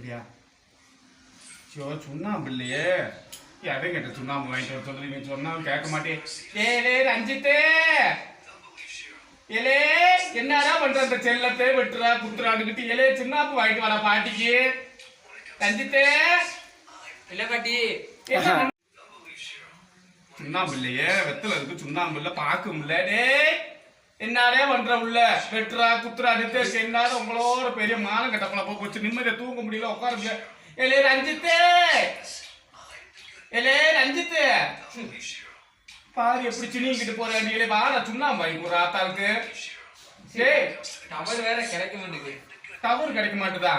அப்படியா? ஐயோ சுண்ணாம்பு இல்லையே எதை கேட்ட சுண்ணாம்பு வாங்கிட்டு வர நீ சொன்னாலும் கேட்க மாட்டேன் ஏலே ரஞ்சித்தே. ஏலே என்னடா பண்ற அந்த செல்லத்தை வெட்டுறா குத்துறாண்டுக்கிட்டு ஏலே சுண்ணாம்பு வாங்கிட்டு வரா பாட்டிக்கு. ரஞ்சித்தே. இல்ல பாட்டி. சுண்ணாம்பு இல்லையே வெத்தல இருக்கு சுண்ணாம்பு இல்ல பாக்கும் இல்ல டேய். என்னடே பண்ற உள்ள? வெட்டுறா குத்துறா நிறுத்தி இருக்க என்னடா உங்களோட பெரிய மானம் கட்டப்பல போய் போச்சு. நிம்மதியா தூங்க முடியல உட்கார முடியல. ஏலே ரஞ்சித்து! ஏலே ரஞ்சித்து! பாரு எப்படி சினிங்கிட்டு போற நீங்களே வாடா சுண்ணாம்பு வாங்கி ஒரு ஆத்தாளுக்கு. சரி டவர் வேற கிடைக்க மாட்டேங்குது. டவர் கிடைக்க மாட்டுதா?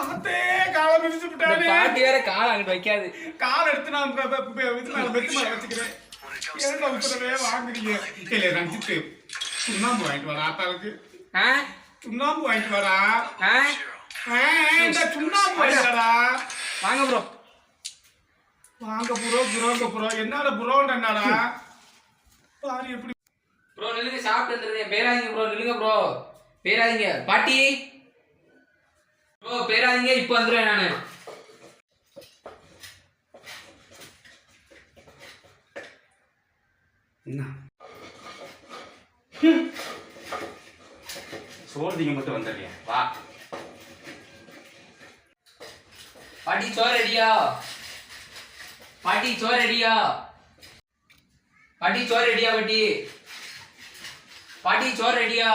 அத்தே காலை மிதிச்சு விட்டானே. பாட்டி வேற கால் அங்கிட்டு வைக்காது. கால் எடுத்து நான் இது மேல வெத்து மேல வச்சுக்கிறேன். வாங்குறீங்க? இல்ல ரஞ்சித்து சுண்ணாம்பு வாங்கிட்டு வரா ஆத்தாளுக்கு ஆ? சுண்ணாம்பு வாங்கிட்டு வரா இந்த சுண்ணாம்பு வாங்கிட்டு வரா வாங்க ப்ரோ வாங்க புரோ புரோங்க புரோ என்னடா புரோன்னு என்னடா பாரு எப்படி ப்ரோ நில்லுங்க சாப்பிட்டு பேராதீங்க ப்ரோ நில்லுங்க ப்ரோ பேராதீங்க. பாட்டி. ப்ரோ பேராதீங்க இப்போ வந்துடுவேன் நானு. என்ன? சோர்திங்க மட்டும் வந்துடுறியா வா. பாட்டி சோறு ரெடியா? பாட்டி சோறு ரெடியா? பாட்டி சோறு ரெடியா பாட்டி? பாட்டி சோறு ரெடியா?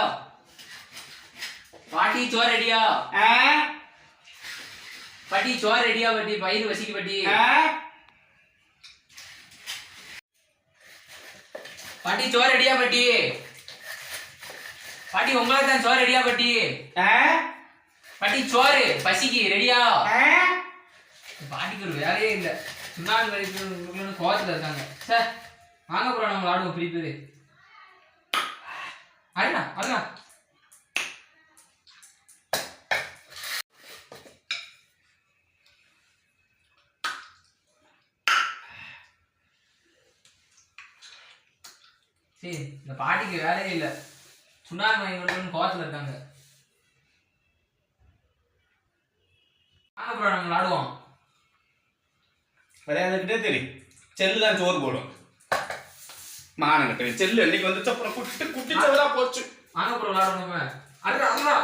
பாட்டி சோறு ரெடியா? பாட்டி சோறு ரெடியா பாட்டி? பயிர் வசிக்கு பாட்டி? பாட்டி சோறு ரெடியா பாட்டி? பாட்டி உங்களுக்கு தான் சோறு ரெடியா பாட்டி? பாட்டி சோறு பசிக்கு ரெடியா? பாட்டிக்கு ஒரு வேலையே இல்லை. சுண்ணாம்பு வரைக்கும் கோவத்தில் இருக்காங்க. சார் வாங்க ப்ரோ நம்ம ஆடுவோம் ஃப்ரீ பேர். அண்ணா அண்ணா சரி இந்த பாட்டிக்கு வேலையே இல்லை. சுண்ணாம்பு வாங்கி கொண்டு கோவத்தில் இருக்காங்க. ப்ரோ நம்ம ஆடுவோம் விளையாண்டுக்கிட்டே தெரியும். செல்லு தான் சோறு போடும். மானங்கிட்ட செல்லு என்னைக்கு வந்துச்சு அப்புறம் குட்டி குட்டி போச்சு. வாங்க ப்ரோ விளாடுவோம் நம்ம.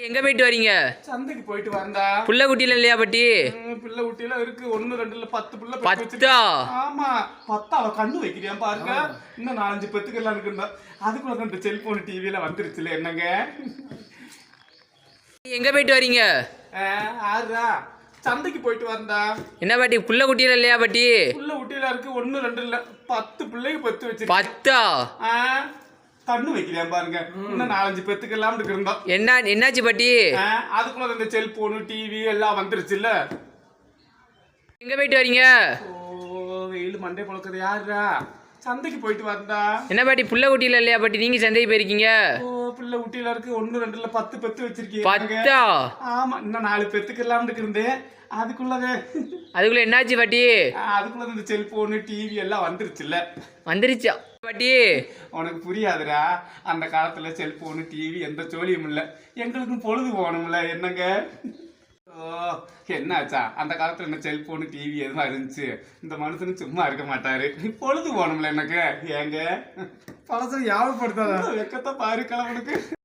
எங்க போயிட்டு வரீங்க? சந்தைக்கு போயிட்டு வந்தா. புள்ள குட்டியில இல்லையா பட்டி? பிள்ளை குட்டியெல்லாம் இருக்கு. ஒண்ணு ரெண்டு இல்ல பத்து பிள்ளை பெத்து ஆமா. பத்தா அவ கண்ணு வைக்கிறியா பாருங்க. இன்னும் நாலஞ்சு பெத்துக்கெல்லாம் இருக்குண்டா அதுக்குள்ள இந்த செல்போன் டிவில வந்துருச்சுல என்னங்க? எங்க போயிட்டு வரீங்க? ஆ, ஆறுடா சந்தைக்கு போயிட்டு வந்தா. என்ன பாட்டி புள்ள குட்டியில இல்லையா பட்டி? புள்ள குட்டியில இருக்கு. ஒண்ணு ரெண்டு இல்ல பத்து பிள்ளைக்கு பெத்து வச்சிருக்கா. பத்தா? ஆ, கண்ணு வைக்கிறியா பாருங்க. இன்னும் நாலஞ்சு பெத்துக்கெல்லாம் இருந்தா என்ன என்னாச்சு பாட்டி? அதுக்குள்ள இந்த செல்போனு டிவி எல்லாம் வந்துருச்சுல்ல. எங்க போயிட்டு வரீங்க? ஓ வெயில் மண்டே பழக்கிறது யாருடா சந்தைக்கு போயிட்டு வரண்டா என்ன பாட்டி புள்ள குட்டியில இல்லையா பாட்டி? நீங்க சந்தைக்கு போயிருக்கீங்க? ஓ பிள்ளை ஊட்டியில இருக்கு. ஒண்ணு ரெண்டு இல்ல பத்து பெத்து வச்சிருக்கீங்க பத்தா? ஆமா இன்னும் நாலு பெத்துக்கெல்லாம் இருந்தேன் அதுக்குள்ளவே. அதுக்குள்ள என்னாச்சு பாட்டி? அதுக்குள்ள இந்த செல்போனு டிவி எல்லாம் வந்துருச்சுல்ல. வந்துருச்சா? பாட்டி? உனக்கு புரியாதுடா. அந்த காலத்துல செல்போனு டிவி எந்த சோழியும் இல்ல. எங்களுக்கும் பொழுது போகணும்ல என்னங்க? ஓ என்னாச்சா? அந்த காலத்துல என்ன செல்போனு டிவி எதுவும் இருந்துச்சு? இந்த மனுஷனும் சும்மா இருக்க மாட்டாரு. பொழுது போகணும்ல எனக்கு. ஏங்க? பழசம் யாவப்படுத்தாத வெக்கத்தை பாரு கிழவனுக்கு.